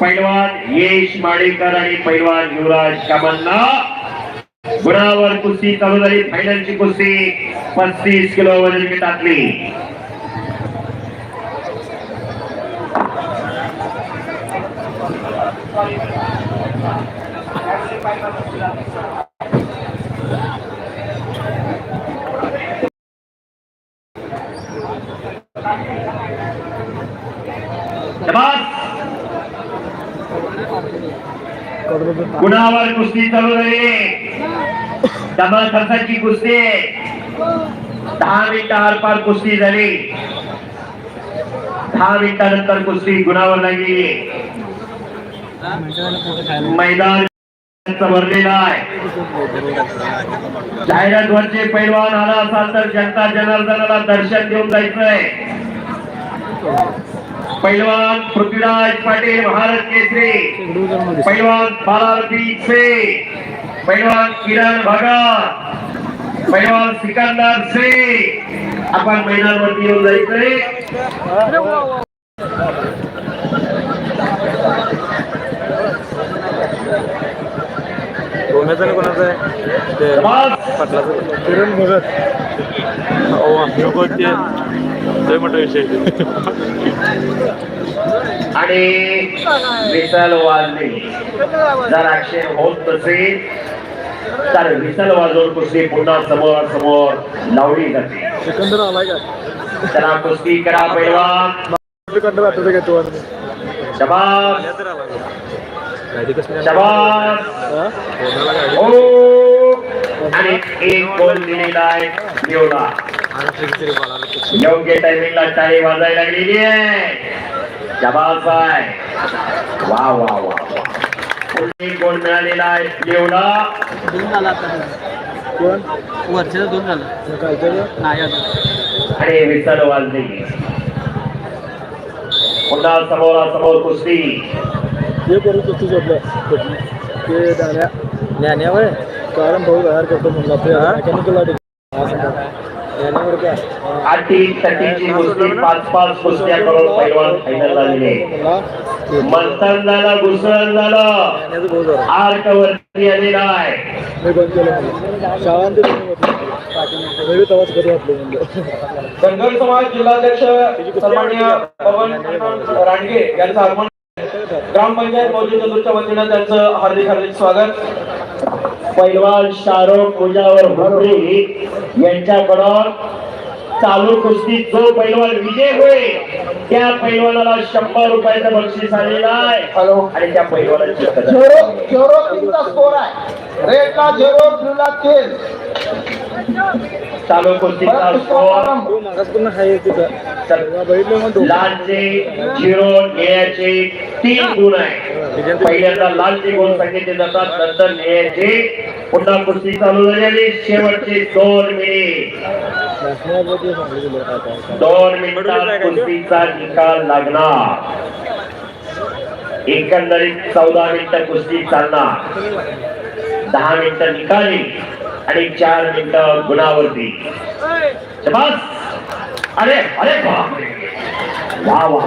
पैलवान येश माडेकर आणि पैलवान युवराज कामांना गुणावर कुस्ती चालू झाली फायनलची कुस्ती. पस्तीस किलो वजन गटातली शाबास. गुणावर कुस्ती चालू झाली डबल खर्चाची कुस्ती. दहा मिनिटं आरपार कुस्ती झाली. दहा मिनिटानंतर कुस्ती गुणावर लागली. मैदान भरलेला आहे. जाहिरात वरचे पैलवान आला असाल तर जनता जनार्दनाला दर्शन देऊन जायचंय. पहलवान पृथ्वीराज पाटील महाराज केसरी. पहलवान बालारती से. पहलवान किरण भगत. पहलवान सिकंदर से. आपण मैदानावरती येऊन जायचंय ते किरण भगत हो ते ते मोठा विषय आणि विसल वाजले जर ऍक्शन होत नसेल तर विसल वाजवून कुस्ती पुन्हा समोर समोर लावली जाते. सिकंदर आलाय का चला कुस्ती करा पैलवान. सिकंदर आता काय तो शबास. गाडी कसं शबास. गाडी हो आणि एक गोल दिलेला आहे. बाळाला योग्य टायमिंगला टाळी वाजायला लागलेली आहे. शबास आहे. वा वा वा एक गोल मिळालेला आहे. लिओला दोन झाला दोन नाही विसर वाजली. पुन्हा समोरासमोर कुस्ती. करू ते कारण भाऊ बाहेर करतो म्हणला ते मेकॅनिकल ज्ञान्यावर काय अटी तटीची कुस्ती पाच पाच कुस्त्या करून पैलवान फायनलला दिले मंथन झालं घुसळण झालं ज्ञान्याचं भाऊ जरा आर्क वरती आलेला आहे मी बंद केलं शाळांत धनगर समाज जिल्हाध्यक्ष सन्माननीय पवन रांडगे यांचं आगमन ग्रामपंचायत मौजे चतुरच्या वतीनं त्यांचं हार्दिक हार्दिक स्वागत पैलवान शाहरुख मुजावर हुमरी यांच्याकडून चालू कुस्तीत जो पैलवान विजय होईल त्या पैलवानाला शंभर रुपयाचं बक्षीस आलेलं आहे. हॅलो. आणि त्या पैलवानाची. झेरो झेरो तीनचा स्कोर आहे. रेडला तीन. चालू कुस्तीचा स्कोर लालचे झिरो निळ्याचे तीन गुण आहे. पहिल्यांदा लालचे गुण सांगितले जातात नंतर निळ्याचे. पुन्हा कुस्ती चालू झाली शेवटचे दोन मिनिट. दोन मिनिटात कुस्तीचा निकाल लागणार. एकंदरीत चौदा मिनिटं कुस्ती चालणार. दहा मिनिटं निकाली आणि चार मिनिटं गुणावरती. शबास! अरे अरे बापरे! वा वा.